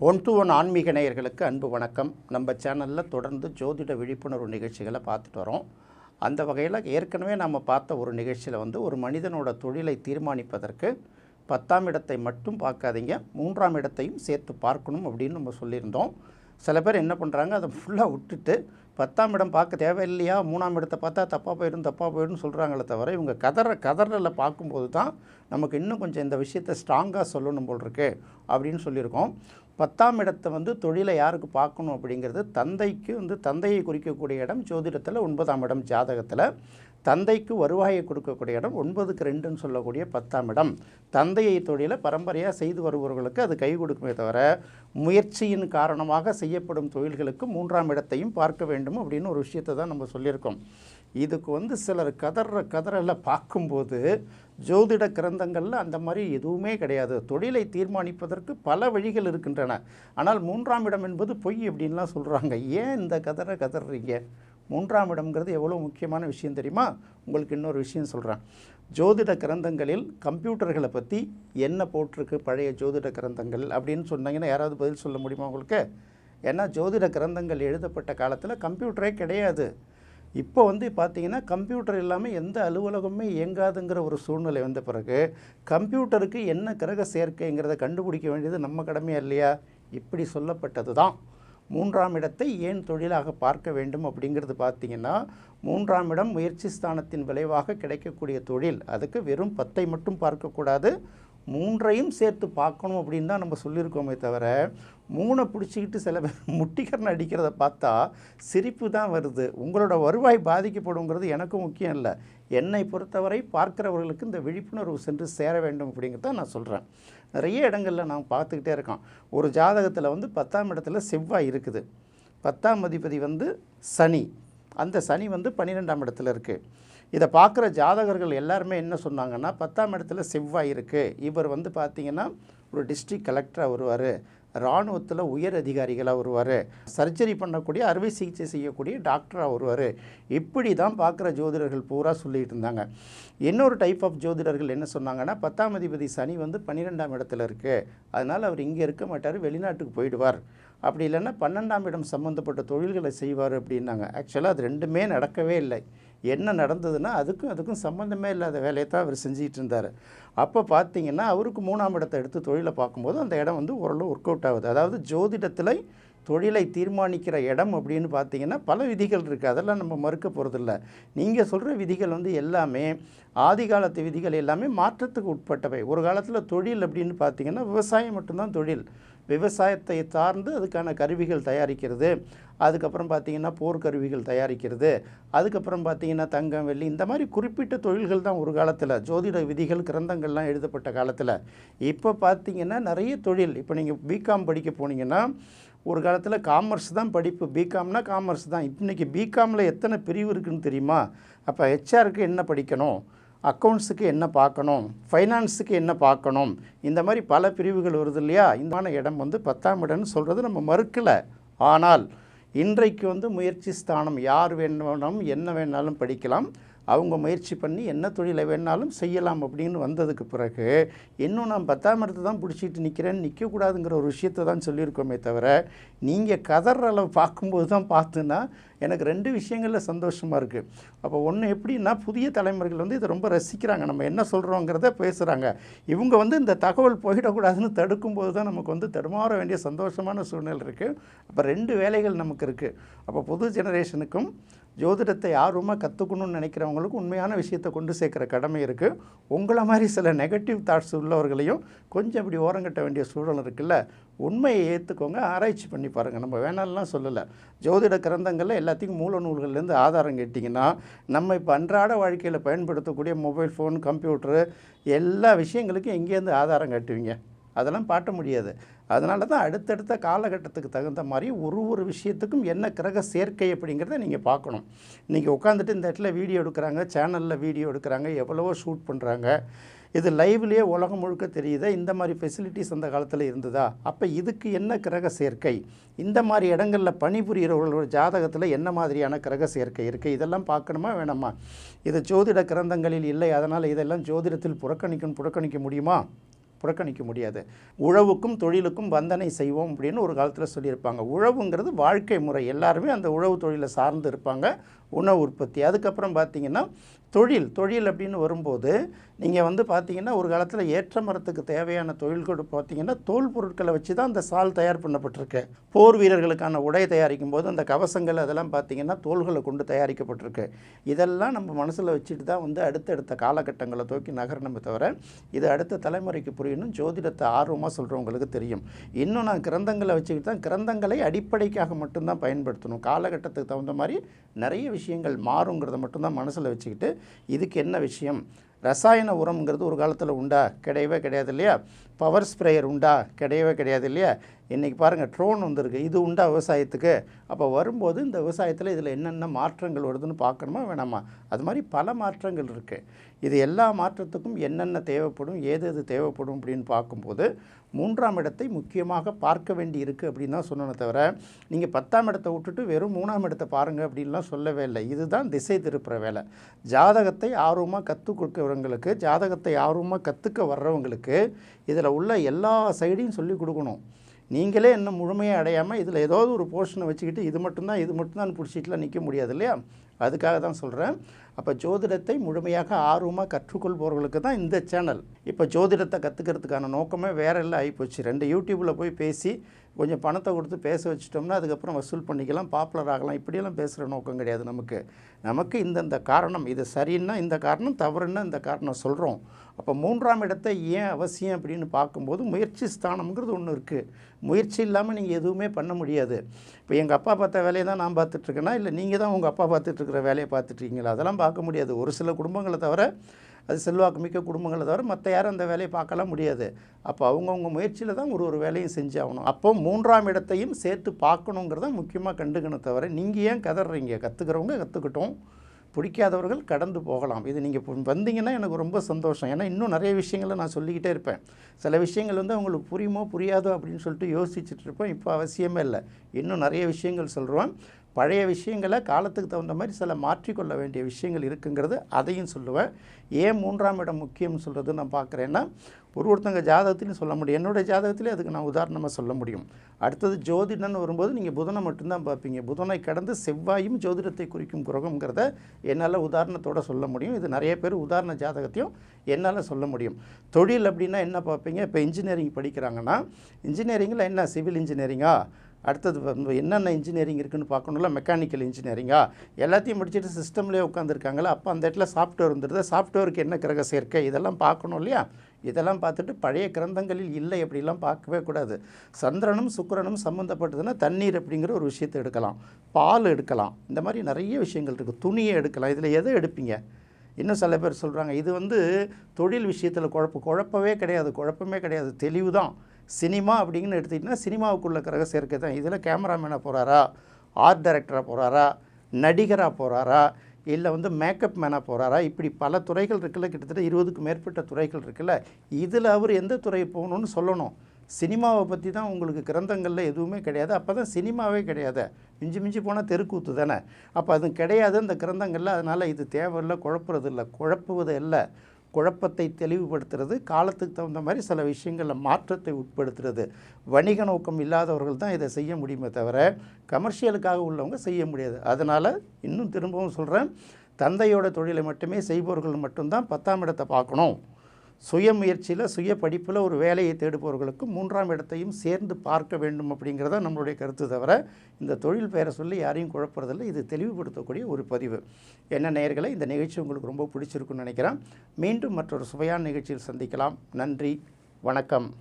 One to one ஆன்மீக நேயர்களுக்கு அன்பு வணக்கம். நம்ம சேனலில் தொடர்ந்து ஜோதிட விழிப்புணர்வு நிகழ்ச்சிகளை பார்த்துட்டு வரோம். அந்த வகையில் ஏற்கனவே நம்ம பார்த்த ஒரு நிகழ்ச்சியில் வந்து ஒரு மனிதனோட தொழிலை தீர்மானிப்பதற்கு பத்தாம் இடத்தை மட்டும் பார்க்காதீங்க. மூன்றாம் இடத்தையும் சேர்த்து பார்க்கணும் அப்படின்னு நம்ம சொல்லியிருந்தோம். சில பேர் என்ன பண்ணுறாங்க அதை ஃபுல்லாக விட்டுட்டு பத்தாம் இடம் பார்க்க தேவையில்லையா? மூணாம் இடத்தை பார்த்தா தப்பாக போயிடும் தப்பாக போயிடும் சொல்கிறாங்களே தவிர இவங்க கதற கதறலில் பார்க்கும்போது தான் நமக்கு இன்னும் கொஞ்சம் இந்த விஷயத்தை ஸ்ட்ராங்காக சொல்லணும் போல் இருக்கு அப்படின்னு சொல்லியிருக்கோம். பத்தாம் இடத்தை வந்து தொழிலை யாருக்கு பார்க்கணும் அப்படிங்கிறது தந்தைக்கு வந்து தந்தையை குறிக்கக்கூடிய இடம் ஜோதிடத்தில் ஒன்பதாம் இடம் ஜாதகத்தில். தந்தைக்கு வருவாயை கொடுக்கக்கூடிய இடம் ஒன்பதுக்கு ரெண்டுன்னு சொல்லக்கூடிய பத்தாம் இடம். தந்தையை தொழிலை பரம்பரையாக செய்து வருபவர்களுக்கு அது கை கொடுக்குமே தவிர முயற்சியின் காரணமாக செய்யப்படும் தொழில்களுக்கு மூன்றாம் இடத்தையும் பார்க்க வேண்டும் அப்படின்னு ஒரு விஷயத்தை தான் நம்ம சொல்லியிருக்கோம். இதுக்கு வந்து சிலர் கதற கதறலை பார்க்கும்போது ஜோதிட கிரந்தங்களில் அந்த மாதிரி எதுவுமே கிடையாது. தொழிலை தீர்மானிப்பதற்கு பல வழிகள் இருக்கின்றன. ஆனால் மூன்றாம் இடம் என்பது பொய் அப்படின்லாம் சொல்கிறாங்க ஏன் இந்த கதற கதறீங்க மூன்றாம் இடம்ங்கிறது எவ்வளோ முக்கியமான விஷயம் தெரியுமா? உங்களுக்கு இன்னொரு விஷயம் சொல்கிறேன் ஜோதிட கிரந்தங்களில் கம்ப்யூட்டர்களை பற்றி என்ன போட்டிருக்கு பழைய ஜோதிட கிரந்தங்கள் அப்படின்னு சொன்னாங்கன்னா யாராவது பதில் சொல்ல முடியுமா உங்களுக்கு? ஏன்னா ஜோதிட கிரந்தங்கள் எழுதப்பட்ட காலத்தில் கம்ப்யூட்டரே கிடையாது. இப்போ வந்து பார்த்தீங்கன்னா கம்ப்யூட்டர் இல்லாமல் எந்த அலுவலகமே இயங்காதுங்கிற ஒரு சூழ்நிலை வந்த பிறகு கம்ப்யூட்டருக்கு என்ன கிரக சேர்க்கைங்கிறத கண்டுபிடிக்க வேண்டியது நம்ம கடமையா இல்லையா? இப்படி சொல்லப்பட்டது தான் மூன்றாம் இடத்தை ஏன் தொழிலாக பார்க்க வேண்டும் அப்படிங்கிறது பார்த்தீங்கன்னா மூன்றாம் இடம் முயற்சி ஸ்தானத்தின் விளைவாக கிடைக்கக்கூடிய தொழில். அதுக்கு வெறும் பத்தை மட்டும் பார்க்கக்கூடாது. மூன்றையும் சேர்த்து பார்க்கணும் அப்படின்னு தான் நம்ம சொல்லியிருக்கோமே தவிர மூணை பிடிச்சிக்கிட்டு சில பேர் முட்டிக்கரணை அடிக்கிறத பார்த்தா சிரிப்பு தான் வருது. உங்களோட வருவாய் பாதிக்கப்படுங்கிறது எனக்கும் முக்கியம் இல்லை. என்னை பொறுத்தவரை பார்க்கிறவர்களுக்கு இந்த விழிப்புணர்வு சென்று சேர வேண்டும் அப்படிங்கிறத நான் சொல்கிறேன் நிறைய இடங்களில் நாம் பார்த்துக்கிட்டே இருக்கோம் ஒரு ஜாதகத்தில் வந்து பத்தாம் இடத்துல செவ்வாய் இருக்குது. பத்தாம் அதிபதி வந்து சனி. அந்த சனி வந்து பன்னிரெண்டாம் இடத்துல இருக்குது இதை பார்க்குற ஜாதகர்கள் எல்லாருமே என்ன சொன்னாங்கன்னா பத்தாம் இடத்துல செவ்வாய் இருக்குது இவர் வந்து பார்த்திங்கன்னா ஒரு டிஸ்ட்ரிக்ட் கலெக்டராக வருவார். இராணுவத்தில் உயர் அதிகாரிகளாக வருவார். சர்ஜரி பண்ணக்கூடிய அறுவை சிகிச்சை செய்யக்கூடிய டாக்டராக வருவார். இப்படி தான் பார்க்குற ஜோதிடர்கள் பூரா சொல்லிகிட்டு இருந்தாங்க. இன்னொரு டைப் ஆஃப் ஜோதிடர்கள் என்ன சொன்னாங்கன்னா பத்தாம் அதிபதி சனி வந்து பன்னிரெண்டாம் இடத்துல இருக்குது அதனால் அவர் இங்கே இருக்க மாட்டார் வெளிநாட்டுக்கு போயிடுவார். அப்படி இல்லைன்னா பன்னெண்டாம் இடம் சம்மந்தப்பட்ட தொழில்களை செய்வார் அப்படின்னாங்க. ஆக்சுவலாக அது ரெண்டுமே நடக்கவே இல்லை. என்ன நடந்ததுன்னா அதுக்கும் அதுக்கும் சம்மந்தமே இல்லாத வேலையை தான் அவர் செஞ்சிகிட்டு இருந்தார் அப்போ பார்த்தீங்கன்னா அவருக்கு மூணாம் இடத்தை எடுத்து தொழிலை பார்க்கும்போது அந்த இடம் வந்து ஓரளவு ஒர்க் அவுட் ஆகுது. அதாவது ஜோதிடத்தில் தொழிலை தீர்மானிக்கிற இடம் அப்படின்னு பார்த்தீங்கன்னா பல விதிகள் இருக்குது அதெல்லாம் நம்ம மறுக்க போகிறதில்ல நீங்கள் சொல்கிற விதிகள் வந்து எல்லாமே ஆதி காலத்து விதிகள் எல்லாமே மாற்றத்துக்கு உட்பட்டவை. ஒரு காலத்தில் தொழில் அப்படின்னு பார்த்தீங்கன்னா விவசாயம் மட்டும்தான் தொழில். விவசாயத்தை சார்ந்து அதுக்கான கருவிகள் தயாரிக்கிறது. அதுக்கப்புறம் பார்த்திங்கன்னா போர்க்கருவிகள் தயாரிக்கிறது. அதுக்கப்புறம் பார்த்திங்கன்னா தங்கம் வெள்ளி இந்த மாதிரி குறிப்பிட்ட தொழில்கள் தான் ஒரு காலத்தில். ஜோதிட விதிகள் கிரந்தங்கள்லாம் எழுதப்பட்ட காலத்தில். இப்போ பார்த்திங்கன்னா நிறைய தொழில். இப்போ நீங்கள் பிகாம் படிக்க போனீங்கன்னா ஒரு காலத்தில் காமர்ஸ் தான் படிப்பு. பிகாம்னா காமர்ஸ் தான். இன்றைக்கி பிகாமில் எத்தனை பிரிவு இருக்குதுன்னு தெரியுமா? அப்போ ஹெச்ஆருக்கு என்ன படிக்கணும்? அக்கௌண்ட்ஸுக்கு என்ன பார்க்கணும்? ஃபைனான்ஸுக்கு என்ன பார்க்கணும்? இந்த மாதிரி பல பிரிவுகள் வருது இல்லையா? இந்தமான இடம் வந்து பத்தாம் இடம்னு சொல்கிறது நம்ம மறுக்கலை. ஆனால் இன்றைக்கு வந்து முயற்சி ஸ்தானம் யார் வேணாலும் என்ன வேணாலும் படிக்கலாம். அவங்க முயற்சி பண்ணி என்ன தொழிலை வேணாலும் செய்யலாம் அப்படின்னு வந்ததுக்கு பிறகு இன்னும் நான் பத்தாம் இடத்தை தான் பிடிச்சிட்டு நிற்கிறேன்னு நிற்கக்கூடாதுங்கிற ஒரு விஷயத்தை தான் சொல்லியிருக்கோமே தவிர நீங்கள் கதற அளவு பார்க்கும்போது தான் பார்த்துன்னா எனக்கு ரெண்டு விஷயங்களில் சந்தோஷமாக இருக்குது அப்போ ஒன்று எப்படின்னா புதிய தலைமுறைகள் வந்து இதை ரொம்ப ரசிக்கிறாங்க. நம்ம என்ன சொல்கிறோங்கிறத பேசுகிறாங்க இவங்க வந்து இந்த தகவல் போயிடக்கூடாதுன்னு தடுக்கும்போது தான் நமக்கு வந்து தடுமாற வேண்டிய சந்தோஷமான சூழ்நிலை இருக்குது அப்போ ரெண்டு வேலைகள் நமக்கு இருக்குது அப்போ புது ஜெனரேஷனுக்கும் ஜோதிடத்தை ஆர்வமாக கற்றுக்கணும்னு நினைக்கிறவங்களுக்கும் உண்மையான விஷயத்தை கொண்டு சேர்க்குற கடமை இருக்குது உங்களை மாதிரி சில நெகட்டிவ் தாட்ஸ் உள்ளவர்களையும் கொஞ்சம் இப்படி ஓரங்கட்ட வேண்டிய சூழல் இருக்குல்ல. உண்மையை ஏற்றுக்கோங்க ஆராய்ச்சி பண்ணி பாருங்கள் நம்ம வேணாலாம் சொல்லலை. ஜோதிட கிரந்தங்களில் எல்லாத்தையும் மூல நூல்கள்லேருந்து ஆதாரம் கேட்டிங்கன்னா நம்ம இப்போ அன்றாட வாழ்க்கையில் பயன்படுத்தக்கூடிய மொபைல் ஃபோன் கம்ப்யூட்டரு எல்லா விஷயங்களுக்கும் எங்கேருந்து ஆதாரம் காட்டுவீங்க. அதெல்லாம் பாட்ட முடியாது. அதனால தான் அடுத்தடுத்த காலகட்டத்துக்கு தகுந்த மாதிரி ஒரு ஒரு விஷயத்துக்கும் என்ன கிரக சேர்க்கை அப்படிங்கிறத நீங்கள் பார்க்கணும். நீங்கள் உட்காந்துட்டு இந்த இடத்துல வீடியோ எடுக்கிறாங்க சேனலில் வீடியோ எடுக்கிறாங்க எவ்வளவோ ஷூட் பண்ணுறாங்க இது லைவ்லேயே உலகம் முழுக்க தெரியுதா? இந்த மாதிரி ஃபெசிலிட்டிஸ் அந்த காலத்தில் இருந்ததா? அப்போ இதுக்கு என்ன கிரக சேர்க்கை? இந்த மாதிரி இடங்களில் பணிபுரிகிறவர்களோட ஜாதகத்தில் என்ன மாதிரியான கிரக சேர்க்கை இருக்குது இதெல்லாம் பார்க்கணுமா வேணாமா? இது ஜோதிட கிரந்தங்களில் இல்லை. அதனால் இதெல்லாம் ஜோதிடத்தில் புறக்கணிக்கும் புறக்கணிக்க முடியுமா? புறக்கணிக்க முடியாது. உழவுக்கும் தொழிலுக்கும் வந்தனை செய்வோம் அப்படின்னு ஒரு காலத்தில் சொல்லியிருப்பாங்க. உழவுங்கிறது வாழ்க்கை முறை. எல்லாருமே அந்த உழவு தொழிலை சார்ந்து இருப்பாங்க. உணவு உற்பத்தி. அதுக்கப்புறம் பார்த்தீங்கன்னா தொழில். தொழில் அப்படின்னு வரும்போது நீங்கள் வந்து பார்த்தீங்கன்னா ஒரு காலத்தில் ஏற்ற மரத்துக்கு தேவையான தொழில்கள் பார்த்தீங்கன்னா தோல் பொருட்களை வச்சு தான் அந்த சால் தயார் பண்ணப்பட்டிருக்கு. போர் வீரர்களுக்கான உடை தயாரிக்கும் போது அந்த கவசங்கள் அதெல்லாம் பார்த்தீங்கன்னா தோள்களை கொண்டு தயாரிக்கப்பட்டிருக்கு. இதெல்லாம் நம்ம மனசில் வச்சுட்டு தான் வந்து அடுத்தடுத்த காலகட்டங்களை தூக்கி நகரணுமே தவிர இது அடுத்த தலைமுறைக்கு புரியணும் ஜோதிடத்தை ஆர்வமாக சொல்கிறவங்களுக்கு தெரியும். இன்னும் நான் கிரந்தங்களை வச்சுக்கிட்டு தான் கிரந்தங்களை அடிப்படைக்காக மட்டும்தான் பயன்படுத்தணும். காலகட்டத்துக்கு தகுந்த மாதிரி நிறைய விஷயங்கள் மாறுங்கிறத மட்டும்தான் மனசில் வச்சுக்கிட்டு இதுக்கு என்ன விஷயம்? ரசாயன உரம்ங்கிறது ஒரு காலத்தில் உண்டா? கிடையவே கிடையாது இல்லையா? பவர் ஸ்ப்ரேயர் உண்டா? கிடையவே கிடையாது இல்லையா? இன்றைக்கி பாருங்கள் ட்ரோன் வந்திருக்கு. இது உண்டா விவசாயத்துக்கு? அப்போ வரும்போது இந்த விவசாயத்தில் இதில் என்னென்ன மாற்றங்கள் வருதுன்னு பார்க்கணுமா வேணாமா? அது மாதிரி பல மாற்றங்கள் இருக்குது இது எல்லா மாற்றத்துக்கும் என்னென்ன தேவைப்படும் ஏது எது தேவைப்படும் அப்படின்னு பார்க்கும்போது மூன்றாம் இடத்தை முக்கியமாக பார்க்க வேண்டி இருக்குது அப்படின்னு தான் சொன்னனே தவிர நீங்கள் பத்தாம் இடத்தை விட்டுட்டு வெறும் மூணாம் இடத்தை பாருங்கள் அப்படின்லாம் சொல்லவே இல்லை. இதுதான் திசை திருப்புற வேலை. ஜாதகத்தை ஆர்வமாக கற்றுக் கொடுக்கிறவங்களுக்கு ஜாதகத்தை ஆர்வமாக கற்றுக்க வர்றவங்களுக்கு இதில் உள்ள எல்லா சைடையும் சொல்லி கொடுக்கணும். நீங்களே இன்னும் முழுமையாக அடையாமல் இதில் ஏதாவது ஒரு போர்ஷனை வச்சுக்கிட்டு இது மட்டும்தான் இது மட்டும்தான் பிடிச்சிட்டுலாம் நிற்க முடியாது இல்லையா? அதுக்காக தான் சொல்கிறேன் அப்போ ஜோதிடத்தை முழுமையாக ஆர்வமாக கற்றுக்கொள்பவர்களுக்கு தான் இந்த சேனல். இப்போ ஜோதிடத்தை கற்றுக்கிறதுக்கான நோக்கமே வேற எல்லாம் ஆகிப்போச்சு ரெண்டு யூடியூப்பில் போய் பேசி கொஞ்சம் பணத்தை கொடுத்து பேச வச்சிட்டோம்னா அதுக்கப்புறம் வசூல் பண்ணிக்கலாம் பாப்புலர் ஆகலாம். இப்படியெல்லாம் பேசுகிற நோக்கம் கிடையாது நமக்கு. நமக்கு இந்தந்த காரணம் இது சரின்னா இந்த காரணம் தவறுன்னா இந்த காரணம் சொல்கிறோம் அப்போ மூன்றாம் இடத்தை ஏன் அவசியம் அப்படின்னு பார்க்கும்போது முயற்சி ஸ்தானம்ங்கிறது ஒன்று இருக்குது முயற்சி இல்லாமல் நீங்கள் எதுவுமே பண்ண முடியாது. இப்போ எங்கள் அப்பா பார்த்த வேலையை தான் நான் பார்த்துட்ருக்கேன்னா இல்லை நீங்கள் தான் உங்கள் அப்பா பார்த்துட்ருக்கிற வேலையை பார்த்துட்ருக்கீங்களா அதெல்லாம் பார்க்க முடியாது. ஒரு சில குடும்பங்களை தவிர அது செல்வாக்கு மிக்க குடும்பங்களை தவிர மற்ற யாரும் அந்த வேலையை பார்க்கலாம் முடியாது. அப்போ அவங்கவுங்க முயற்சியில் தான் ஒரு ஒரு வேலையும் செஞ்சாகணும் அப்போ மூன்றாம் இடத்தையும் சேர்த்து பார்க்கணுங்கிறத முக்கியமாக கண்டுக்கணும் தவிர நீங்கள் ஏன் கதறீங்க? கற்றுக்கிறவங்க கற்றுக்கிட்டோம் பிடிக்காதவர்கள் கடந்து போகலாம். இது நீங்கள் வந்தீங்கன்னா எனக்கு ரொம்ப சந்தோஷம். ஏன்னா இன்னும் நிறைய விஷயங்களை நான் சொல்லிக்கிட்டே இருப்பேன். சில விஷயங்கள் வந்து அவங்களுக்கு புரியுமோ புரியாதோ அப்படின்னு சொல்லிட்டு யோசிச்சுட்டு இருப்போம் இப்போ அவசியமே இல்லை. இன்னும் நிறைய விஷயங்கள் சொல்கிறோம் பழைய விஷயங்களை காலத்துக்கு தகுந்த மாதிரி சில மாற்றிக்கொள்ள வேண்டிய விஷயங்கள் இருக்குங்கிறது அதையும் சொல்லுவேன். ஏன் மூன்றாம் இடம் முக்கியம்னு சொல்கிறது நான் பார்க்குறேன்னா ஒரு ஒருத்தங்க ஜாதகத்திலையும் சொல்ல முடியும். என்னுடைய ஜாதகத்திலே அதுக்கு நான் உதாரணமாக சொல்ல முடியும். அடுத்தது ஜோதிடன்னு வரும்போது நீங்கள் புதனை மட்டும்தான் பார்ப்பீங்க. புதனை கடந்து செவ்வாயும் ஜோதிடத்தை குறிக்கும் கிரகங்கிறத என்னால் உதாரணத்தோடு சொல்ல முடியும். இது நிறைய பேர் உதாரண ஜாதகத்தையும் என்னால் சொல்ல முடியும். தொழில் அப்படின்னா என்ன பார்ப்பீங்க? இப்போ இன்ஜினியரிங் படிக்கிறாங்கன்னா இன்ஜினியரிங்கில் என்ன? சிவில் இன்ஜினியரிங்கா அடுத்தது வந்து என்னென்ன இன்ஜினியரிங் இருக்குதுன்னு பார்க்கணும்ல மெக்கானிக்கல் இன்ஜினியரிங்கா எல்லாத்தையும் முடிச்சுட்டு சிஸ்டம்லேயே உட்காந்துருக்காங்களா அப்போ அந்த இடத்துல சாஃப்ட்வேர் வந்துடுது சாஃப்ட்வேருக்கு என்ன கிரக சேர்க்கை? இதெல்லாம் பார்க்கணும் இல்லையா? இதெல்லாம் பார்த்துட்டு பழைய கிரந்தங்களில் இல்லை அப்படிலாம் பார்க்கவே கூடாது. சந்திரனும் சுக்கிரனும் சம்மந்தப்பட்டதுன்னா தண்ணீர் அப்படிங்கிற ஒரு விஷயத்தை எடுக்கலாம். பால் எடுக்கலாம். இந்த மாதிரி நிறைய விஷயங்கள் இருக்குது துணியை எடுக்கலாம். இதில் எதை எடுப்பீங்க? இன்னும் சில பேர் சொல்கிறாங்க இது வந்து தொழில் விஷயத்தில் குழப்ப குழப்பவே கிடையாது. குழப்பமே கிடையாது. தெளிவு தான் சினிமா அப்படின்னு எடுத்துக்கிட்டிங்கன்னா சினிமாவுக்குள்ள கிரக சேர்க்கை தான். இதில் கேமராமேனாக போகிறாரா ஆர்ட் டைரக்டராக போகிறாரா நடிகராக போகிறாரா இல்லை வந்து மேக்கப் மேனாக போகிறாரா இப்படி பல துறைகள் இருக்குல்ல கிட்டத்தட்ட இருபதுக்கு மேற்பட்ட துறைகள் இருக்குல்ல. இதில் அவர் எந்த துறை போகணும்னு சொல்லணும். சினிமாவை பற்றி தான் உங்களுக்கு கிரந்தங்களில் எதுவுமே கிடையாது. அப்போ தான் சினிமாவே கிடையாது. மிஞ்சி மிஞ்சி போனால் தெருக்கூத்து தானே. அப்போ அது கிடையாது அந்த கிரந்தங்களில். அதனால் இது தேவையில்லை குழப்புறது இல்லை குழப்புவது இல்லை. குழப்பத்தை தெளிவுபடுத்துறது காலத்துக்கு தகுந்த மாதிரி சில விஷயங்களில் மாற்றத்தை உட்படுத்துறது. வணிக நோக்கம் இல்லாதவர்கள் தான் இதை செய்ய முடியுமே தவிர கமர்ஷியலுக்காக உள்ளவங்க செய்ய முடியாது. அதனால் இன்னும் திரும்பவும் சொல்கிறேன் தந்தையோட தொழிலை மட்டுமே செய்பவர்கள் மட்டும்தான் பத்தாம் இடத்தை பார்க்கணும். சுய முயற்சியில் சுய படிப்பில் ஒரு வேலையை தேடுபவர்களுக்கு மூன்றாம் இடத்தையும் சேர்ந்து பார்க்க வேண்டும் அப்படிங்கிறத நம்மளுடைய கருத்து தவிர இந்த தொழில் பெயரை சொல்லி யாரையும் குழப்பறதில்லை. இது தெளிவுபடுத்தக்கூடிய ஒரு பதிவு. என்ன நேர்களை இந்த நிகழ்ச்சி உங்களுக்கு ரொம்ப பிடிச்சிருக்குன்னு நினைக்கிறேன். மீண்டும் மற்றொரு சுவையான நிகழ்ச்சியில் சந்திக்கலாம். நன்றி. வணக்கம்.